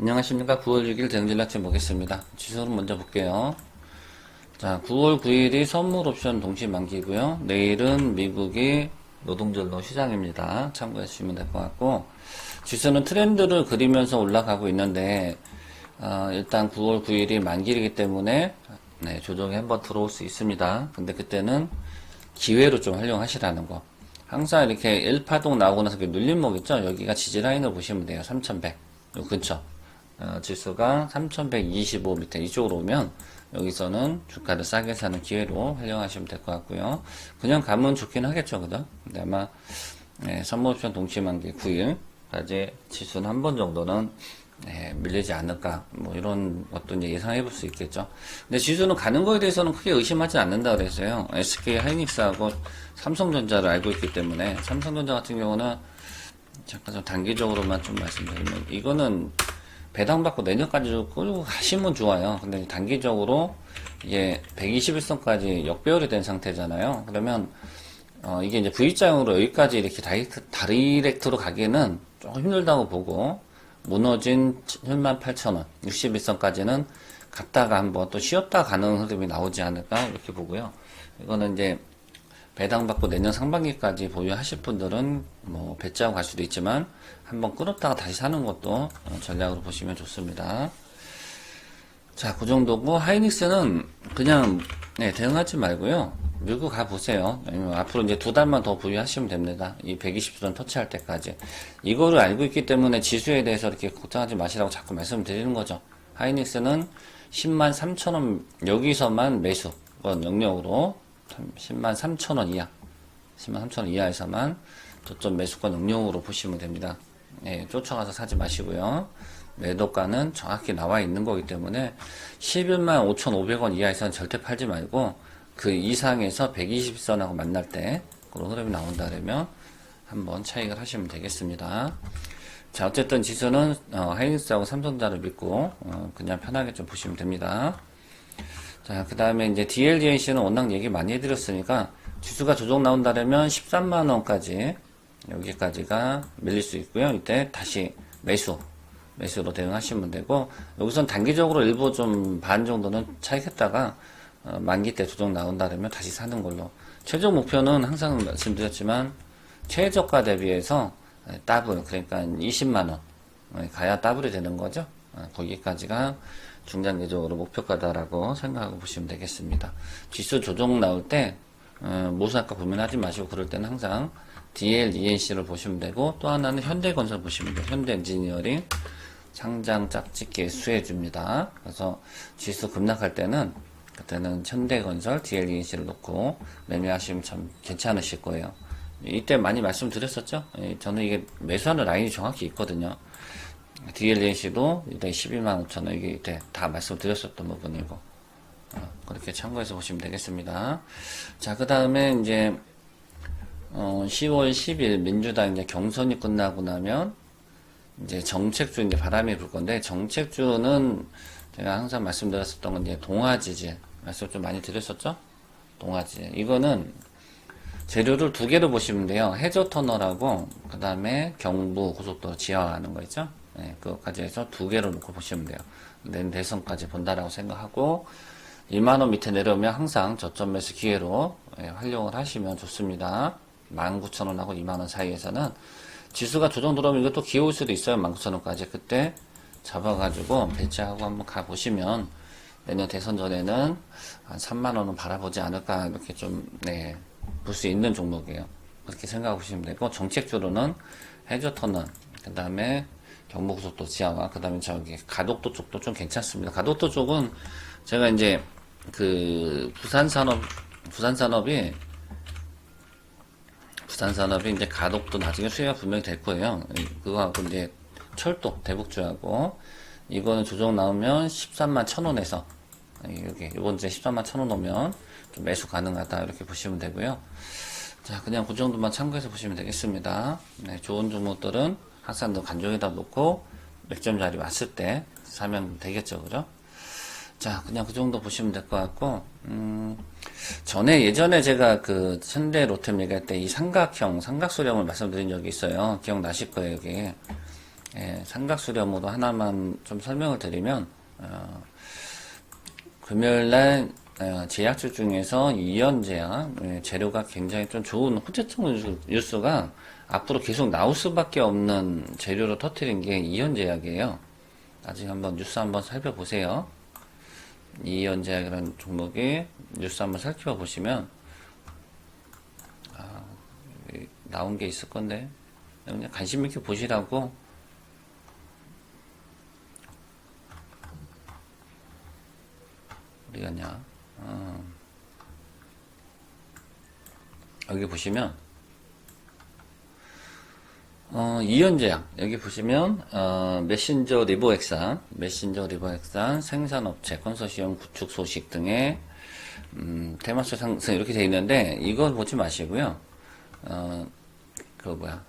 안녕하십니까. 9월 6일 대응진라팀 보겠습니다. 지수를 먼저 볼게요. 자, 9월 9일이 선물 옵션 동시 만기고요. 내일은 미국이 노동절로 시장입니다. 참고해 주시면 될 것 같고, 지수는 트렌드를 그리면서 올라가고 있는데, 어, 일단 9월 9일이 만기이기 때문에, 네, 조정이 한번 들어올 수 있습니다. 근데 그때는 기회로 좀 활용하시라는 거. 항상 이렇게 1파동 나오고 나서 눌림목 있죠? 여기가 지지라인을 보시면 돼요. 3100. 요 근처. 어, 지수가 3125 밑에 이쪽으로 오면 여기서는 주가를 싸게 사는 기회로 활용하시면 될 것 같고요. 그냥 가면 좋긴 하겠죠, 그죠? 근데 아마 네, 선물옵션 동시만기 9일까지 지수는 한 번 정도는 네, 밀리지 않을까 뭐 이런 것도 이제 예상해 볼 수 있겠죠. 근데 지수는 가는 거에 대해서는 크게 의심하지 않는다 그래서요. SK 하이닉스하고 삼성전자를 알고 있기 때문에 삼성전자 같은 경우는 잠깐 좀 단기적으로만 좀 말씀드리면 이거는 배당받고 내년까지 끌고 가시면 좋아요. 근데 단기적으로 이게 121선까지 역배열이 된 상태잖아요. 그러면 어, 이게 이제 V자형으로 여기까지 이렇게 다이렉트, 다이렉트로 가기에는 조금 힘들다고 보고 무너진 78,000원 61선까지는 갔다가 한번 또 쉬었다 가는 흐름이 나오지 않을까 이렇게 보고요. 이거는 이제 배당받고 내년 상반기까지 보유하실 분들은 뭐 배짜고 갈 수도 있지만 한번 끌었다가 다시 사는 것도 어, 전략으로 보시면 좋습니다. 자, 그 정도고 하이닉스는 그냥 네, 대응하지 말고요. 밀고 가 보세요. 앞으로 이제 두 달만 더 보유하시면 됩니다. 이 120선 터치할 때까지. 이거를 알고 있기 때문에 지수에 대해서 이렇게 걱정하지 마시라고 자꾸 말씀드리는 거죠. 하이닉스는 10만 3천원 여기서만 매수, 그건 영역으로 10만 3천원 이하, 10만 3천원 이하에서만 저점 매수권 응용으로 보시면 됩니다. 예, 쫓아가서 사지 마시고요. 매도가는 정확히 나와 있는 거기 때문에 11만 5,500원 이하에서는 절대 팔지 말고 그 이상에서 120선하고 만날 때 그런 흐름이 나온다 그러면 한번 차익을 하시면 되겠습니다. 자, 어쨌든 지수는 어, 하이닉스하고 삼성자를 믿고 어, 그냥 편하게 좀 보시면 됩니다. 자, 그 다음에 이제 DLGNC는 워낙 얘기 많이 해드렸으니까 지수가 조정 나온다면 13만원까지 여기까지가 밀릴 수 있고요. 이때 다시 매수, 매수로 대응하시면 되고 여기선 단기적으로 일부 좀 반 정도는 차익했다가 어, 만기 때 조정 나온다면 다시 사는 걸로 최종 목표는 항상 말씀드렸지만 최저가 대비해서 더블 그러니까 20만원 가야 더블이 되는 거죠. 어, 거기까지가 중장기적으로 목표가다라고 생각하고 보시면 되겠습니다. 지수 조정 나올 때 어, 모사가 고민하지 마시고 그럴 때는 항상 DL, ENC를 보시면 되고 또 하나는 현대건설 보시면 돼요. 현대엔지니어링 상장 짝짓기 수혜줍니다. 그래서 지수 급락할 때는 그때는 현대건설, DL, ENC를 놓고 매매하시면 참 괜찮으실 거예요. 이때 많이 말씀드렸었죠? 예, 저는 이게 매수하는 라인이 정확히 있거든요. DLNC도 이때 12만 5천 원, 이게 다 말씀드렸었던 부분이고, 어, 그렇게 참고해서 보시면 되겠습니다. 자, 그 다음에 이제, 어, 10월 10일 민주당 이제 경선이 끝나고 나면, 이제 정책주 이제 바람이 불 건데, 정책주는 제가 항상 말씀드렸었던 건 이제 동아지질, 말씀 좀 많이 드렸었죠? 동아지질. 이거는 재료를 두 개로 보시면 돼요. 해저 터널하고, 그 다음에 경부 고속도로 지하화하는 거 있죠? 네, 그것까지 해서 두 개로 놓고 보시면 돼요. 내 대선까지 본다라고 생각하고 2만원 밑에 내려오면 항상 저점 매수 기회로 예, 활용을 하시면 좋습니다. 19,000원하고 2만원 사이에서는 지수가 조정 들어오면 이것도 기회 올 수도 있어요. 19,000원까지. 그때 잡아가지고 배치하고 한번 가보시면 내년 대선 전에는 한 3만원은 바라보지 않을까 이렇게 좀, 네, 볼 수 있는 종목이에요. 그렇게 생각하고 보시면 되고 정책주로는 해저 터널, 그 다음에 경부고속도 지하와 그 다음에 저기 가덕도 쪽도 좀 괜찮습니다. 가덕도 쪽은 제가 이제 그 부산 산업 부산 산업이 부산 산업이 이제 가덕도 나중에 수혜가 분명히 될 거예요. 그거하고 이제 철도 대북주하고 이거는 조정 나오면 13만 천 원에서 여기 이번 주에 13만 천 원 오면 좀 매수 가능하다 이렇게 보시면 되고요. 자 그냥 그 정도만 참고해서 보시면 되겠습니다. 네, 좋은 종목들은 너 간종에다 놓고 맥점 자리 왔을 때 사면 되겠죠, 그죠? 자, 그냥 그 정도 보시면 될 것 같고, 음, 전에 예전에 제가 그 현대 로템 얘기할 때 이 삼각형, 삼각소량을 말씀드린 적이 있어요. 기억나실 거예요, 여기. 예, 삼각수렴으로 하나만 좀 설명을 드리면, 어, 금요일날 어, 제약주 중에서 이연제약 예, 재료가 굉장히 좀 좋은 호재성 뉴스- 뉴스 가 앞으로 계속 나올 수밖에 없는 재료로 터트린 게 이연제약이에요. 나중에 한번 뉴스 한번 살펴보세요. 이연제약이라는 종목이 뉴스 한번 살펴보시면 아, 나온 게 있을 건데 그냥 관심 있게 보시라고 어디 갔냐? 어. 여기 보시면 어, 이연제약 여기 보시면 어, 메신저 리보엑산, 메신저 리보엑산 생산업체 컨소시엄 구축 소식 등의 음, 테마수 상승 이렇게 돼 있는데 이건 보지 마시고요. 어, 그 뭐야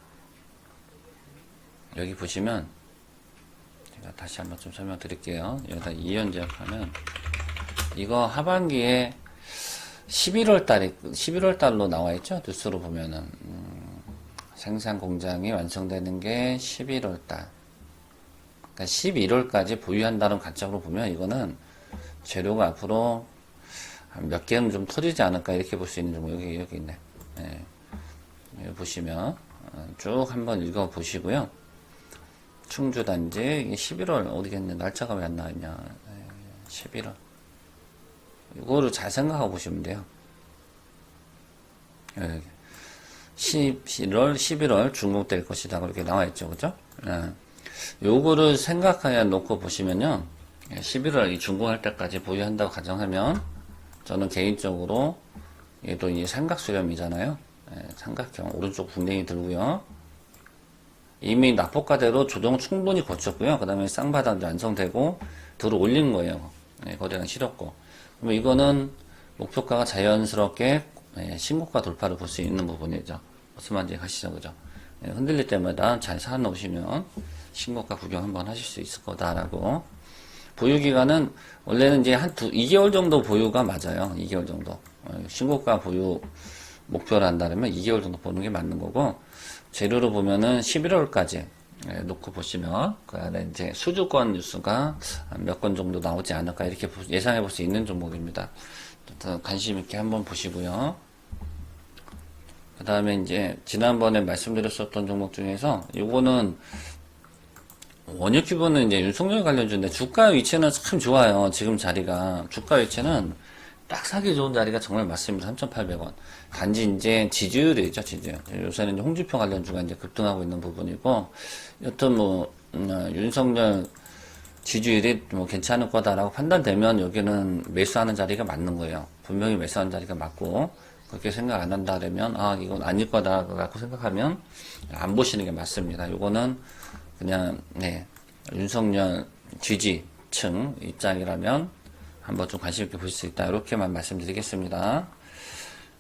여기 보시면 제가 다시 한번 좀 설명드릴게요. 여기다 이연제약 하면 이거 하반기에 11월 달에 11월 달로 나와 있죠. 뉴스로 보면은 음, 생산 공장이 완성되는 게 11월 달. 그러니까 11월까지 보유한다는 관점으로 보면 이거는 재료가 앞으로 한몇 개는 좀 터지지 않을까 이렇게 볼 수 있는 종목 여기 여기 있네. 예. 여기 보시면 어, 쭉 한번 읽어 보시고요. 충주 단지 이게 11월 어디겠네 날짜가 왜 안 나왔냐? 예, 11월. 이거를 잘 생각하고 보시면 돼요. 여기. 11월, 11월 중국될 것이다. 그렇게 나와 있죠. 그죠? 예. 요거를 생각하여 놓고 보시면요. 11월 이 중국할 때까지 보유한다고 가정하면 저는 개인적으로 얘도 이 삼각 수렴이잖아요. 예, 삼각형 오른쪽 분댕이 들고요. 이미 납폭가대로 조정 충분히 거쳤고요. 그 다음에 쌍바닥도 완성되고 들어 올린 거예요. 예, 거래량 실었고. 그럼 이거는 목표가가 자연스럽게 예, 신고가 돌파를 볼 수 있는 부분이죠. 무슨 말인지 가시죠, 그죠? 예, 흔들릴 때마다 잘 사놓으시면 신고가 구경 한번 하실 수 있을 거다라고. 보유 기간은 원래는 이제 한 두, 2개월 정도 보유가 맞아요. 2개월 정도. 어, 신고가 보유 목표를 한다면 2개월 정도 보는 게 맞는 거고, 재료로 보면은 11월까지 예, 놓고 보시면 그 안에 이제 수주권 뉴스가 몇 건 정도 나오지 않을까 이렇게 보- 예상해 볼 수 있는 종목입니다. 더 관심 있게 한번 보시고요. 그 다음에 이제 지난번에 말씀드렸었던 종목 중에서 요거는 원유 큐브는 이제 윤석열 관련주인데 주가 위치는 참 좋아요. 지금 자리가 주가 위치는 딱 사기 좋은 자리가 정말 맞습니다. 3,800원. 단지 이제 지지율이죠, 지지율. 요새는 홍준표 관련주가 이제 급등하고 있는 부분이고, 여튼 뭐, 음, 어, 윤석열 지지율이 뭐 괜찮을 거다라고 판단되면 여기는 매수하는 자리가 맞는 거예요. 분명히 매수하는 자리가 맞고, 그렇게 생각 안 한다 그러면, 아, 이건 아닐 거다라고 생각하면 안 보시는 게 맞습니다. 요거는 그냥, 네, 윤석열 지지층 입장이라면 한번 좀 관심 있게 보실 수 있다. 이렇게만 말씀드리겠습니다.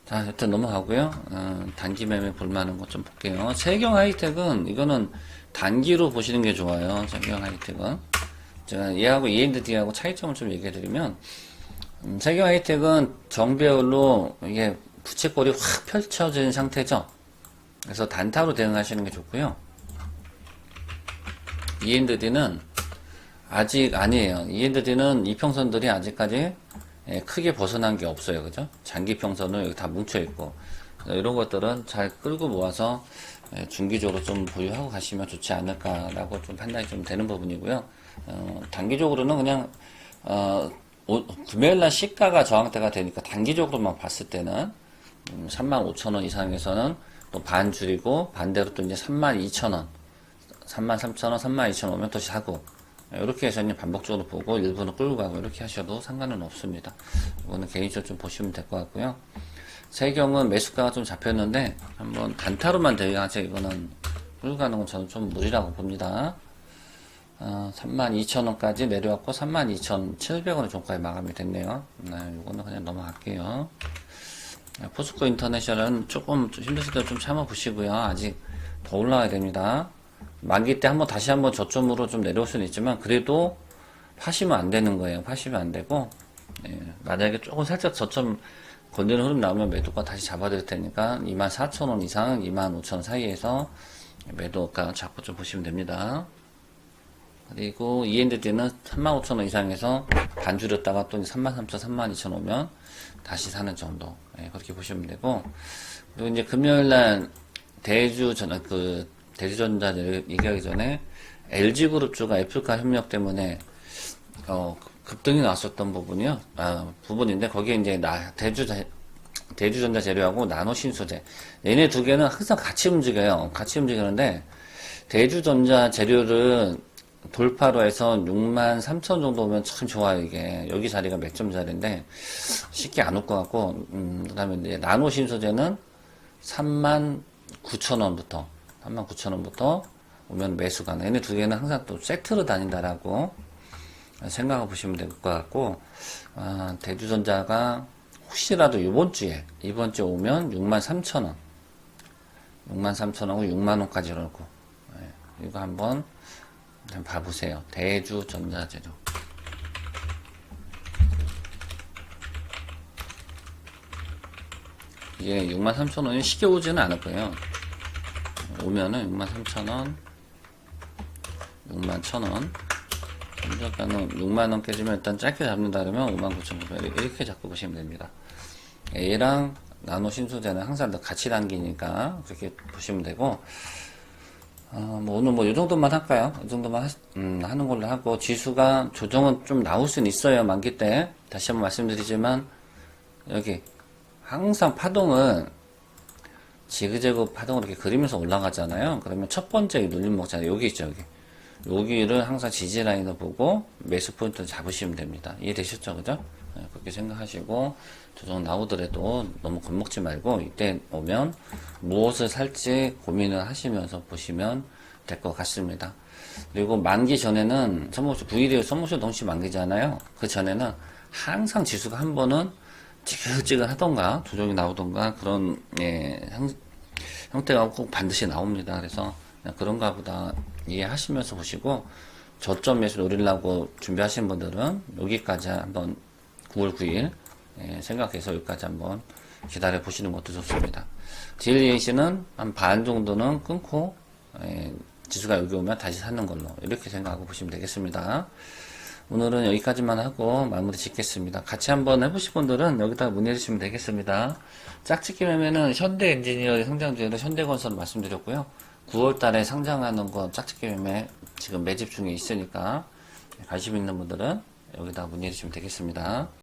자, 여튼 넘어가고요. 어, 단기 매매 볼만한 것 좀 볼게요. 세경 하이텍은 이거는 단기로 보시는 게 좋아요. 세경 하이텍은 제가 얘하고 END하고 차이점을 좀 얘기해 드리면 음, 세경 하이텍은 정배열로 이게 부채꼴이 확 펼쳐진 상태죠. 그래서 단타로 대응하시는 게 좋고요. END는 아직 아니에요. END는 이평선들이 아직까지 예, 크게 벗어난 게 없어요. 그죠? 장기평선은 여기 다 뭉쳐있고. 이런 것들은 잘 끌고 모아서 예, 중기적으로 좀 보유하고 가시면 좋지 않을까라고 좀 판단이 좀 되는 부분이고요. 어, 단기적으로는 그냥, 어, 오- 금요일날 시가가 저항대가 되니까 단기적으로만 봤을 때는 음, 35,000원 이상에서는 또 반 줄이고 반대로 또 이제 32,000원 33,000원, 32,000원 오면 또 사고 이렇게 해서 반복적으로 보고 일부는 끌고 가고 이렇게 하셔도 상관은 없습니다. 이거는 개인적으로 좀 보시면 될 것 같고요. 세경은 매수가가 좀 잡혔는데 한번 단타로만 대응하세요. 이거는 끌고 가는 건 저는 좀 무리라고 봅니다. 어, 32,000원까지 내려왔고 32,700원의 종가에 마감이 됐네요. 네, 이거는 그냥 넘어갈게요. 네, 포스코 인터내셔널은 조금 힘드실 때 좀 참아보시고요. 아직 더 올라가야 됩니다. 만기 때 한번 다시 한번 저점으로 좀 내려올 수는 있지만 그래도 파시면 안 되는 거예요. 파시면 안 되고 예, 만약에 조금 살짝 저점 건드는 흐름 나오면 매도가 다시 잡아드릴 테니까 24,000원 이상 25,000원 사이에서 매도가 잡고 좀 보시면 됩니다. 그리고 ENDD는 35,000원 이상에서 반 줄였다가 또 33,000, 32,000 오면 다시 사는 정도. 예, 그렇게 보시면 되고. 그리고 이제 금요일 날 대주 전, 그, 대주전자 얘기하기 전에 LG그룹주가 애플카 협력 때문에 어, 급등이 나왔었던 부분이요. 아, 부분인데 거기에 이제 나, 대주 대주전자 재료하고 나노 신소재 얘네 두 개는 항상 같이 움직여요. 같이 움직이는데 대주전자 재료를 돌파로 해서 6만 3천 정도 오면 참 좋아요 이게 여기 자리가 몇 점 자리인데 쉽게 안 올 것 같고 음, 그 다음에 이제 나노 신소재는 3만 9천 원부터 3만 9천 원부터 오면 매수가 나. 얘네 두 개는 항상 또 세트로 다닌다라고 생각해 보시면 될 것 같고 아, 대주전자가 혹시라도 이번 주에 이번 주에 오면 6만 3천 원. 6만 3천 원하고 6만 원까지 오르고. 예, 이거 한번 봐보세요. 대주전자재료 이게 6만 3천 원이 쉽게 오지는 않을 거예요 오면은 6만 3천 원 6만 1천 원. 일단은 6만원 깨지면 일단 짧게 잡는다 그러면 5만 9천 원. 이렇게 잡고 보시면 됩니다. 얘랑 나노 신소재는 항상 다 같이 당기니까 그렇게 보시면 되고 어, 뭐 오늘 뭐 이 정도만 할까요? 이 정도만 하, 음, 하는 걸로 하고 지수가 조정은 좀 나올 수는 있어요 만기 때. 다시 한번 말씀드리지만 여기 항상 파동은 지그재그 파동을 이렇게 그리면서 올라가잖아요 그러면 첫 번째 눌림 먹잖아요 여기 있죠 여기 여기를 항상 지지 라인을 보고 매수 포인트를 잡으시면 됩니다 이해되셨죠 그죠? 네, 그렇게 생각하시고 조정 나오더라도 너무 겁먹지 말고 이때 오면 무엇을 살지 고민을 하시면서 보시면 될 것 같습니다. 그리고 만기 전에는 선모쇼 9일에 선모쇼 동시 만기잖아요. 그 전에는 항상 지수가 한 번은 찌글찌글 하던가 조정이 나오던가 그런 예, 형, 형태가 꼭 반드시 나옵니다. 그래서 그런가 보다 이해하시면서 보시고 저점 매수 노리려고 준비하신 분들은 여기까지 한번 9월 9일 예, 생각해서 여기까지 한번 기다려 보시는 것도 좋습니다. DLAC는 한 반 정도는 끊고 예, 지수가 여기 오면 다시 사는 걸로 이렇게 생각하고 보시면 되겠습니다. 오늘은 여기까지만 하고 마무리 짓겠습니다. 같이 한번 해보실 분들은 여기다가 문의해 주시면 되겠습니다. 짝짓기 매매는 현대 엔지니어의 성장주에는 현대건설 말씀드렸고요. 9월 달에 상장하는 거 짝짓기 매매 지금 매집 중에 있으니까 관심 있는 분들은 여기다가 문의해 주시면 되겠습니다.